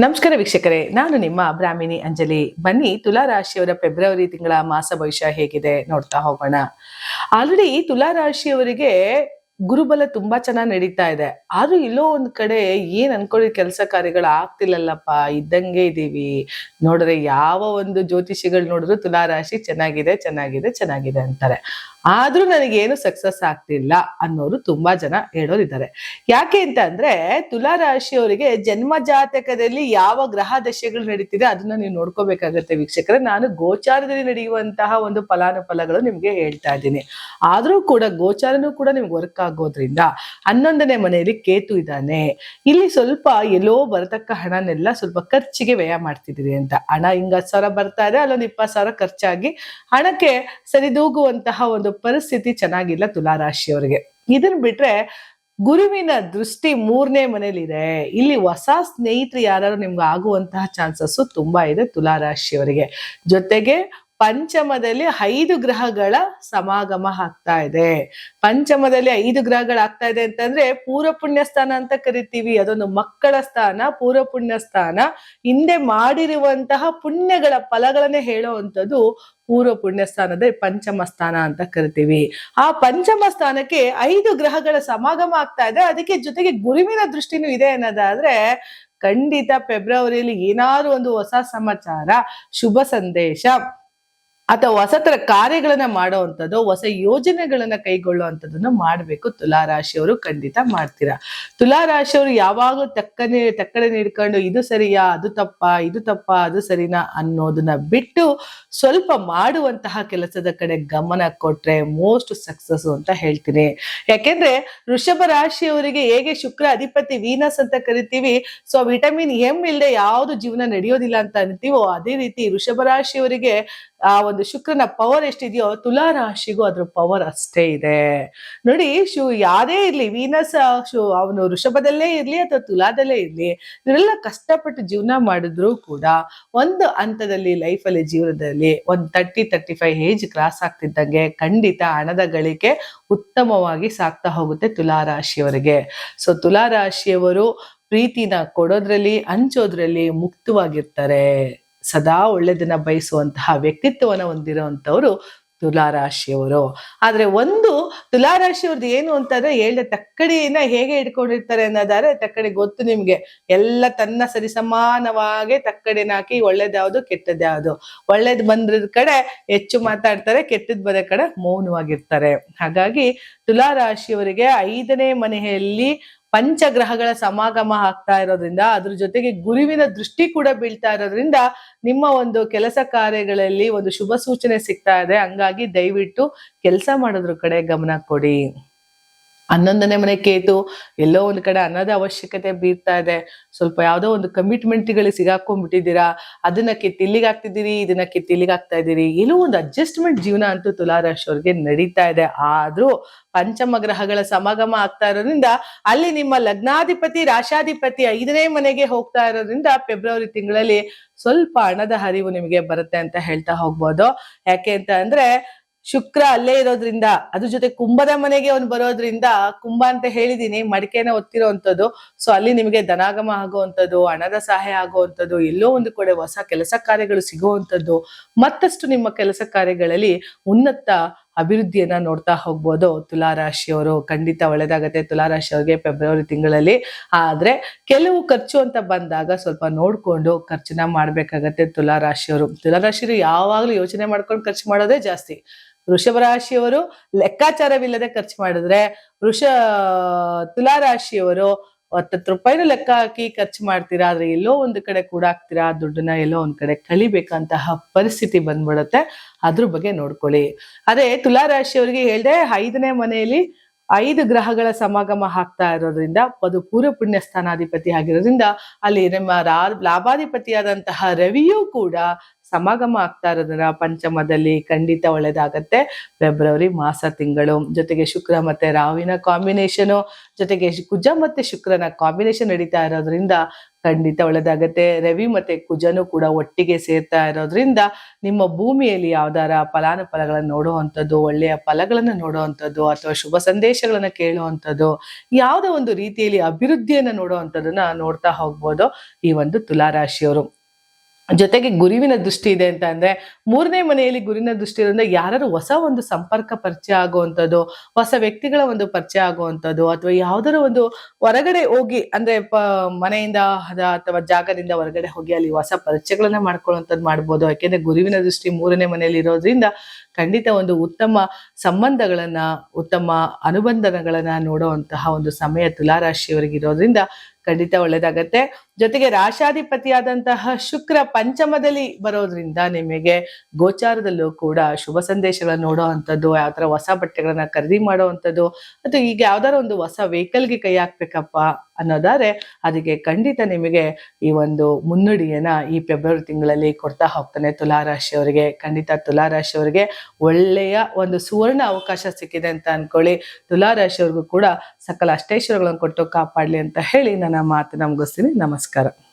ನಮಸ್ಕಾರ ವೀಕ್ಷಕರೇ, ನಾನು ನಿಮ್ಮ ಬ್ರಾಹ್ಮಿಣಿ ಅಂಜಲಿ. ಬನ್ನಿ ತುಲಾ ರಾಶಿಯವರ ಫೆಬ್ರವರಿ ತಿಂಗಳ ಮಾಸ ಭವಿಷ್ಯ ಹೇಗಿದೆ ನೋಡ್ತಾ ಹೋಗೋಣ. ಆಲ್ರೆಡಿ ತುಲಾ ರಾಶಿಯವರಿಗೆ ಗುರುಬಲ ತುಂಬಾ ಚೆನ್ನಾಗಿ ನಡೀತಾ ಇದೆ. ಆದ್ರೂ ಇಲ್ಲೋ ಒಂದ್ ಕಡೆ ಏನ್ ಅನ್ಕೊಳ್ಳಿ ಕೆಲಸ ಕಾರ್ಯಗಳು ಆಗ್ತಿಲ್ಲಲ್ಲಪ್ಪ, ಇದ್ದಂಗೆ ಇದೀವಿ. ನೋಡಿದ್ರೆ ಯಾವ ಒಂದು ಜ್ಯೋತಿಷಿಗಳು ನೋಡಿದ್ರು ತುಲಾ ರಾಶಿ ಚೆನ್ನಾಗಿದೆ ಚೆನ್ನಾಗಿದೆ ಚೆನ್ನಾಗಿದೆ ಅಂತಾರೆ. ಆದ್ರೂ ನನಗೇನು ಸಕ್ಸಸ್ ಆಗ್ತಿಲ್ಲ ಅನ್ನೋರು ತುಂಬಾ ಜನ ಹೇಳೋರಿದ್ದಾರೆ. ಯಾಕೆ ಅಂತ ಅಂದ್ರೆ ತುಲಾ ರಾಶಿಯವರಿಗೆ ಜನ್ಮ ಜಾತಕದಲ್ಲಿ ಯಾವ ಗ್ರಹ ದಶೆಗಳು ನಡೀತಿದೆ ಅದನ್ನ ನೀವು ನೋಡ್ಕೋಬೇಕಾಗತ್ತೆ ವೀಕ್ಷಕರ. ನಾನು ಗೋಚಾರದಲ್ಲಿ ನಡೆಯುವಂತಹ ಒಂದು ಫಲಾನುಫಲಗಳು ನಿಮ್ಗೆ ಹೇಳ್ತಾ ಇದ್ದೀನಿ. ಆದ್ರೂ ಕೂಡ ಗೋಚಾರನೂ ಕೂಡ ನಿಮ್ಗೆ ವರ್ಕ್ ಆಗೋದ್ರಿಂದ ಹನ್ನೊಂದನೇ ಮನೆಯಲ್ಲಿ ಕೇತು ಇದ್ದಾನೆ. ಇಲ್ಲಿ ಸ್ವಲ್ಪ ಎಲ್ಲೋ ಬರತಕ್ಕ ಹಣನೆಲ್ಲ ಸ್ವಲ್ಪ ಖರ್ಚಿಗೆ ವ್ಯಯ ಮಾಡ್ತಿದ್ದೀರಿ ಅಂತ. ಹಣ ಹಿಂಗ ಹತ್ತು ಸಾವಿರ ಬರ್ತಾ ಇದೆ, ಅಲ್ಲೊಂದು ಇಪ್ಪತ್ತು ಸಾವಿರ ಖರ್ಚಾಗಿ ಹಣಕ್ಕೆ ಸರಿದೂಗುವಂತಹ ಒಂದು ಪರಿಸ್ಥಿತಿ ಚೆನ್ನಾಗಿಲ್ಲ ತುಲಾರಾಶಿಯವರಿಗೆ. ಇದನ್ ಬಿಟ್ರೆ ಗುರುವಿನ ದೃಷ್ಟಿ ಮೂರನೇ ಮನೇಲಿದೆ ಇಲ್ಲಿ ಹೊಸ ಸ್ನೇಹಿತರು ಯಾರು ನಿಮ್ಗೆ ಆಗುವಂತಹ ಚಾನ್ಸಸ್ ತುಂಬಾ ಇದೆ ತುಲಾರಾಶಿಯವರಿಗೆ. ಜೊತೆಗೆ ಪಂಚಮದಲ್ಲಿ ಐದು ಗ್ರಹಗಳ ಸಮಾಗಮ ಆಗ್ತಾ ಇದೆ. ಪಂಚಮದಲ್ಲಿ ಐದು ಗ್ರಹಗಳಾಗ್ತಾ ಇದೆ ಅಂತಂದ್ರೆ ಪೂರ್ವ ಪುಣ್ಯ ಸ್ಥಾನ ಅಂತ ಕರಿತೀವಿ. ಅದೊಂದು ಮಕ್ಕಳ ಸ್ಥಾನ ಪೂರ್ವ ಪುಣ್ಯ ಸ್ಥಾನ. ಹಿಂದೆ ಮಾಡಿರುವಂತಹ ಪುಣ್ಯಗಳ ಫಲಗಳನ್ನೇ ಹೇಳುವಂಥದ್ದು ಪೂರ್ವ ಪುಣ್ಯ ಸ್ಥಾನದ ಪಂಚಮ ಸ್ಥಾನ ಅಂತ ಕರಿತೀವಿ. ಆ ಪಂಚಮ ಸ್ಥಾನಕ್ಕೆ ಐದು ಗ್ರಹಗಳ ಸಮಾಗಮ ಆಗ್ತಾ ಇದೆ. ಅದಕ್ಕೆ ಜೊತೆಗೆ ಗುರುವಿನ ದೃಷ್ಟಿನೂ ಇದೆ ಅನ್ನೋದಾದ್ರೆ ಖಂಡಿತ ಫೆಬ್ರವರಿಯಲ್ಲಿ ಏನಾದ್ರು ಒಂದು ಹೊಸ ಸಮಾಚಾರ, ಶುಭ ಸಂದೇಶ. ಅಥವಾ ಹೊಸ ತರ ಕಾರ್ಯಗಳನ್ನ ಮಾಡುವಂಥದ್ದು, ಹೊಸ ಯೋಜನೆಗಳನ್ನ ಕೈಗೊಳ್ಳುವಂಥದ್ದನ್ನ ಮಾಡಬೇಕು. ತುಲಾ ರಾಶಿಯವರು ಖಂಡಿತ ಮಾಡ್ತೀರಾ. ತುಲಾ ರಾಶಿಯವರು ಯಾವಾಗಲೂ ತಕ್ಕನೆ ತಕ್ಕಡೆ ನೀಡ್ಕೊಂಡು ಇದು ಸರಿಯಾ, ಅದು ತಪ್ಪ, ಇದು ತಪ್ಪ, ಅದು ಸರಿನಾ ಅನ್ನೋದನ್ನ ಬಿಟ್ಟು ಸ್ವಲ್ಪ ಮಾಡುವಂತಹ ಕೆಲಸದ ಕಡೆ ಗಮನ ಕೊಟ್ರೆ ಮೋಸ್ಟ್ ಸಕ್ಸಸ್ ಅಂತ ಹೇಳ್ತೀನಿ. ಯಾಕೆಂದ್ರೆ ವೃಷಭ ರಾಶಿಯವರಿಗೆ ಹೇಗೆ ಶುಕ್ರ, ಅಧಿಪತಿ ವೀನಸ್ ಅಂತ ಕರಿತೀವಿ ಸೊ ವಿಟಮಿನ್ ಎಂ ಇಲ್ಲದೆ ಯಾವುದು ಜೀವನ ನಡೆಯೋದಿಲ್ಲ ಅಂತ ಅಂತೀವೋ, ಅದೇ ರೀತಿ ವೃಷಭ ರಾಶಿಯವರಿಗೆ ಆ ಒಂದು ಶುಕ್ರನ ಪವರ್ ಎಷ್ಟಿದೆಯೋ ತುಲಾ ರಾಶಿಗೂ ಅದ್ರ ಪವರ್ ಅಷ್ಟೇ ಇದೆ. ನೋಡಿ, ಶು ಯಾರೇ ಇರ್ಲಿ, ವೀನಸ್, ಶು ಅವನು ವೃಷಭದಲ್ಲೇ ಇರ್ಲಿ ಅಥವಾ ತುಲಾದಲ್ಲೇ ಇರ್ಲಿ, ಇವರೆಲ್ಲ ಕಷ್ಟಪಟ್ಟು ಜೀವನ ಮಾಡಿದ್ರು ಕೂಡ ಒಂದು ಹಂತದಲ್ಲಿ ಅಲ್ಲಿ, ಜೀವನದಲ್ಲಿ ಒಂದು thirty thirty five age cross ಆಗ್ತಿದ್ದಂಗೆ ಖಂಡಿತ ಹಣದ ಗಳಿಕೆ ಉತ್ತಮವಾಗಿ ಸಾಕ್ತಾ ಹೋಗುತ್ತೆ ತುಲಾ ರಾಶಿಯವರಿಗೆ ಸೊ ತುಲಾ ರಾಶಿಯವರು ಪ್ರೀತಿನ ಕೊಡೋದ್ರಲ್ಲಿ, ಹಂಚೋದ್ರಲ್ಲಿ ಮುಕ್ತವಾಗಿರ್ತಾರೆ. ಸದಾ ಒಳ್ಳೆದನ್ನ ಬಯಸುವಂತಹ ವ್ಯಕ್ತಿತ್ವವನ್ನು ಹೊಂದಿರುವಂಥವ್ರು ತುಲಾರಾಶಿಯವರು. ಆದ್ರೆ ಒಂದು ತುಲಾರಾಶಿಯವ್ರದ್ದು ಏನು ಅಂತಂದ್ರೆ ಹೇಳಿದ ತಕ್ಕಡಿನ ಹೇಗೆ ಇಟ್ಕೊಂಡಿರ್ತಾರೆ ಅನ್ನೋದಾದ್ರೆ ತಕ್ಕಡಿ ಗೊತ್ತು ನಿಮ್ಗೆ. ಎಲ್ಲ ತನ್ನ ಸರಿಸಮಾನವಾಗಿ ತಕ್ಕಡಿನ ಹಾಕಿ ಒಳ್ಳೇದ್ಯಾವುದು ಕೆಟ್ಟದ್ಯಾವುದು ಒಳ್ಳೇದು ಯಾವ್ದು. ಒಳ್ಳೇದ್ ಬಂದ್ರ ಕಡೆ ಹೆಚ್ಚು ಮಾತಾಡ್ತಾರೆ, ಕೆಟ್ಟದ್ ಬರೋ ಕಡೆ ಮೌನವಾಗಿರ್ತಾರೆ. ಹಾಗಾಗಿ ತುಲಾರಾಶಿಯವರಿಗೆ ಐದನೇ ಮನೆಯಲ್ಲಿ ಪಂಚಗ್ರಹಗಳ ಸಮಾಗಮ ಆಗ್ತಾ ಇರೋದ್ರಿಂದ, ಅದ್ರ ಜೊತೆಗೆ ಗುರುವಿನ ದೃಷ್ಟಿ ಕೂಡ ಬೀಳ್ತಾ ಇರೋದ್ರಿಂದ ನಿಮ್ಮ ಒಂದು ಕೆಲಸ ಕಾರ್ಯಗಳಲ್ಲಿ ಒಂದು ಶುಭ ಸೂಚನೆ ಸಿಗ್ತಾ ಇದೆ. ಹಂಗಾಗಿ ದಯವಿಟ್ಟು ಕೆಲಸ ಮಾಡೋದ್ರ ಕಡೆ ಗಮನ ಕೊಡಿ. ಹನ್ನೊಂದನೇ ಮನೆ ಕೇತು ಎಲ್ಲೋ ಒಂದು ಕಡೆ ಅನ್ನದ ಅವಶ್ಯಕತೆ ಬೀರ್ತಾ ಇದೆ. ಸ್ವಲ್ಪ ಯಾವ್ದೋ ಒಂದು ಕಮಿಟ್ಮೆಂಟ್ಗಳಿಗೆ ಸಿಗಾಕೊಂಡ್ಬಿಟ್ಟಿದ್ದೀರಾ? ಅದನ್ನ ಕಿತ್ತಿಲ್ಲಿಗೆ ಹಾಕ್ತಿದ್ದೀರಿ ಇದನ್ನ ಕಿತ್ತಿಲ್ಲಿಗೆ ಹಾಕ್ತಾ ಇದ್ದೀರಿ? ಎಲ್ಲೋ ಒಂದು ಅಡ್ಜಸ್ಟ್ಮೆಂಟ್ ಜೀವನ ಅಂತೂ ತುಲಾರಾಶಿಯವ್ರಿಗೆ ನಡೀತಾ ಇದೆ. ಆದ್ರೂ ಪಂಚಮ ಗ್ರಹಗಳ ಸಮಾಗಮ ಆಗ್ತಾ ಇರೋದ್ರಿಂದ, ಅಲ್ಲಿ ನಿಮ್ಮ ಲಗ್ನಾಧಿಪತಿ, ರಾಶಾಧಿಪತಿ ಐದನೇ ಮನೆಗೆ ಹೋಗ್ತಾ ಇರೋದ್ರಿಂದ ಫೆಬ್ರವರಿ ತಿಂಗಳಲ್ಲಿ ಸ್ವಲ್ಪ ಹಣದ ಹರಿವು ನಿಮಗೆ ಬರುತ್ತೆ ಅಂತ ಹೇಳ್ತಾ ಹೋಗ್ಬೋದು. ಯಾಕೆ ಅಂತ ಅಂದ್ರೆ ಶುಕ್ರ ಅಲ್ಲೇ ಇರೋದ್ರಿಂದ, ಅದ್ರ ಜೊತೆ ಕುಂಭದ ಮನೆಗೆ ಅವ್ನು ಬರೋದ್ರಿಂದ, ಕುಂಭ ಅಂತ ಹೇಳಿದೀನಿ, ಮಡಿಕೆನ ಒತ್ತಿರೋವಂಥದ್ದು ಸೊ ಅಲ್ಲಿ ನಿಮಗೆ ಧನಾಗಮ ಆಗುವಂಥದ್ದು, ಹಣದ ಸಹಾಯ ಆಗುವಂಥದ್ದು, ಎಲ್ಲೋ ಒಂದು ಕಡೆ ಹೊಸ ಕೆಲಸ ಕಾರ್ಯಗಳು ಸಿಗುವಂಥದ್ದು. ಮತ್ತಷ್ಟು ನಿಮ್ಮ ಕೆಲಸ ಕಾರ್ಯಗಳಲ್ಲಿ ಉನ್ನತ ಅಭಿವೃದ್ಧಿಯನ್ನ ನೋಡ್ತಾ ಹೋಗ್ಬೋದು ತುಲಾರಾಶಿಯವರು. ಖಂಡಿತ ಒಳ್ಳೇದಾಗತ್ತೆ ತುಲಾರಾಶಿಯವರಿಗೆ ಫೆಬ್ರವರಿ ತಿಂಗಳಲ್ಲಿ. ಆದ್ರೆ ಕೆಲವು ಖರ್ಚು ಅಂತ ಬಂದಾಗ ಸ್ವಲ್ಪ ನೋಡ್ಕೊಂಡು ಖರ್ಚನ್ನ ಮಾಡ್ಬೇಕಾಗತ್ತೆ ತುಲಾರಾಶಿಯವರು. ತುಲಾರಾಶಿಯವರು ಯಾವಾಗ್ಲೂ ಯೋಚನೆ ಮಾಡ್ಕೊಂಡು ಖರ್ಚು ಮಾಡೋದೇ ಜಾಸ್ತಿ. ವೃಷಭ ರಾಶಿಯವರು ಲೆಕ್ಕಾಚಾರವಿಲ್ಲದೆ ಖರ್ಚು ಮಾಡಿದ್ರೆ ವೃಷ, ತುಲಾರಾಶಿಯವರು ಹತ್ತತ್ತು ರೂಪಾಯಿನೂ ಲೆಕ್ಕ ಹಾಕಿ ಖರ್ಚು ಮಾಡ್ತೀರಾ, ಆದ್ರೆ ಎಲ್ಲೋ ಒಂದು ಕಡೆ ಕೂಡ ಹಾಕ್ತೀರಾ ದುಡ್ಡನ್ನ ಎಲ್ಲೋ ಒಂದ್ ಕಡೆ ಕಲಿಬೇಕಂತಹ ಪರಿಸ್ಥಿತಿ ಬಂದ್ಬಿಡುತ್ತೆ. ಅದ್ರ ಬಗ್ಗೆ ನೋಡ್ಕೊಳ್ಳಿ. ಅದೇ ತುಲಾರಾಶಿಯವರಿಗೆ ಹೇಳ್ದೆ, ಐದನೇ ಮನೆಯಲ್ಲಿ ಐದು ಗ್ರಹಗಳ ಸಮಾಗಮ ಆಗ್ತಾ ಇರೋದ್ರಿಂದ, ಅದು ಪೂರ್ವ ಪುಣ್ಯ ಸ್ಥಾನಾಧಿಪತಿ ಆಗಿರೋದ್ರಿಂದ, ಅಲ್ಲಿ ನಿಮ್ಮ ಲಾಭಾಧಿಪತಿಯಾದಂತಹ ರವಿಯೂ ಕೂಡ ಸಮಾಗಮ ಆಗ್ತಾ ಇರೋದನ್ನ ಪಂಚಮದಲ್ಲಿ ಖಂಡಿತ ಒಳ್ಳೇದಾಗತ್ತೆ. ಫೆಬ್ರವರಿ ಮಾಸ ತಿಂಗಳು, ಜೊತೆಗೆ ಶುಕ್ರ ಮತ್ತೆ ರಾವಿನ ಕಾಂಬಿನೇಷನು ಜೊತೆಗೆ ಕುಜ ಮತ್ತೆ ಶುಕ್ರನ ಕಾಂಬಿನೇಷನ್ ನಡೀತಾ ಇರೋದ್ರಿಂದ ಖಂಡಿತ ಒಳ್ಳೇದಾಗತ್ತೆ. ರವಿ ಮತ್ತೆ ಕುಜನು ಕೂಡ ಒಟ್ಟಿಗೆ ಸೇರ್ತಾ ಇರೋದ್ರಿಂದ ನಿಮ್ಮ ಭೂಮಿಯಲ್ಲಿ ಯಾವ್ದಾರ ಫಲಾನುಫಲಗಳನ್ನ ನೋಡುವಂಥದ್ದು, ಒಳ್ಳೆಯ ಫಲಗಳನ್ನ ನೋಡುವಂಥದ್ದು, ಅಥವಾ ಶುಭ ಸಂದೇಶಗಳನ್ನ ಕೇಳುವಂಥದ್ದು, ಯಾವುದೋ ಒಂದು ರೀತಿಯಲ್ಲಿ ಅಭಿವೃದ್ಧಿಯನ್ನ ನೋಡುವಂಥದ್ದನ್ನ ನೋಡ್ತಾ ಹೋಗ್ಬೋದು ಈ ಒಂದು ತುಲಾರಾಶಿಯವರು. ಜೊತೆಗೆ ಗುರುವಿನ ದೃಷ್ಟಿ ಇದೆ ಅಂತ ಅಂದ್ರೆ ಮೂರನೇ ಮನೆಯಲ್ಲಿ ಗುರುವಿನ ದೃಷ್ಟಿ ಇರೋದ್ರಿಂದ ಯಾರು ಹೊಸ ಒಂದು ಸಂಪರ್ಕ ಪರಿಚಯ ಆಗುವಂಥದ್ದು, ಹೊಸ ವ್ಯಕ್ತಿಗಳ ಒಂದು ಪರಿಚಯ ಆಗುವಂಥದ್ದು, ಅಥವಾ ಯಾವ್ದಾರ ಒಂದು ಹೊರಗಡೆ ಹೋಗಿ ಅಂದ್ರೆ ಮನೆಯಿಂದ ಅಥವಾ ಜಾಗದಿಂದ ಹೊರಗಡೆ ಹೋಗಿ ಅಲ್ಲಿ ಹೊಸ ಪರಿಚಯಗಳನ್ನ ಮಾಡ್ಕೊಳ್ಳುವಂಥದ್ದು ಮಾಡ್ಬೋದು. ಯಾಕೆಂದ್ರೆ ಗುರುವಿನ ದೃಷ್ಟಿ ಮೂರನೇ ಮನೆಯಲ್ಲಿ ಇರೋದ್ರಿಂದ ಖಂಡಿತ ಒಂದು ಉತ್ತಮ ಸಂಬಂಧಗಳನ್ನ, ಉತ್ತಮ ಅನುಬಂಧನಗಳನ್ನ ನೋಡುವಂತಹ ಒಂದು ಸಮಯ ತುಲಾರಾಶಿಯವರಿಗೆ ಇರೋದ್ರಿಂದ ಖಂಡಿತ ಒಳ್ಳೇದಾಗತ್ತೆ. ಜೊತೆಗೆ ರಾಶಾಧಿಪತಿಯಾದಂತಹ ಶುಕ್ರ ಪಂಚಮದಲ್ಲಿ ಬರೋದ್ರಿಂದ ನಿಮಗೆ ಗೋಚಾರದಲ್ಲೂ ಕೂಡ ಶುಭ ಸಂದೇಶಗಳನ್ನ ನೋಡುವಂಥದ್ದು ಯಾವ ಥರ ಹೊಸ ಬಟ್ಟೆಗಳನ್ನ ಖರೀದಿ ಮಾಡುವಂಥದ್ದು ಅಥವಾ ಈಗ ಯಾವ್ದಾರ ಒಂದು ಹೊಸ ವೆಹಿಕಲ್ಗೆ ಕೈ ಹಾಕ್ಬೇಕಪ್ಪ. ಅನ್ನೋದಾದ್ರೆ ಅದಕ್ಕೆ ಖಂಡಿತ ನಿಮಗೆ ಈ ಒಂದು ಮುನ್ನುಡಿಯನ್ನ ಈ ಫೆಬ್ರವರಿ ತಿಂಗಳಲ್ಲಿ ಕೊಡ್ತಾ ಹೋಗ್ತಾನೆ ತುಲಾರಾಶಿಯವರಿಗೆ. ಖಂಡಿತ ತುಲಾರಾಶಿಯವರಿಗೆ ಒಳ್ಳೆಯ ಒಂದು ಸುವರ್ಣ ಅವಕಾಶ ಸಿಕ್ಕಿದೆ ಅಂತ ಅನ್ಕೊಳ್ಳಿ. ತುಲಾರಾಶಿಯವ್ರಿಗೂ ಕೂಡ ಸಕಲ ಅಷ್ಟೇಶ್ವರಗಳನ್ನು ಕೊಟ್ಟು ಕಾಪಾಡಲಿ ಅಂತ ಹೇಳಿ ನನ್ನ ಮಾತನ್ನ ಮುಗಿಸ್ತೀನಿ. ನಮಸ್ಕಾರ.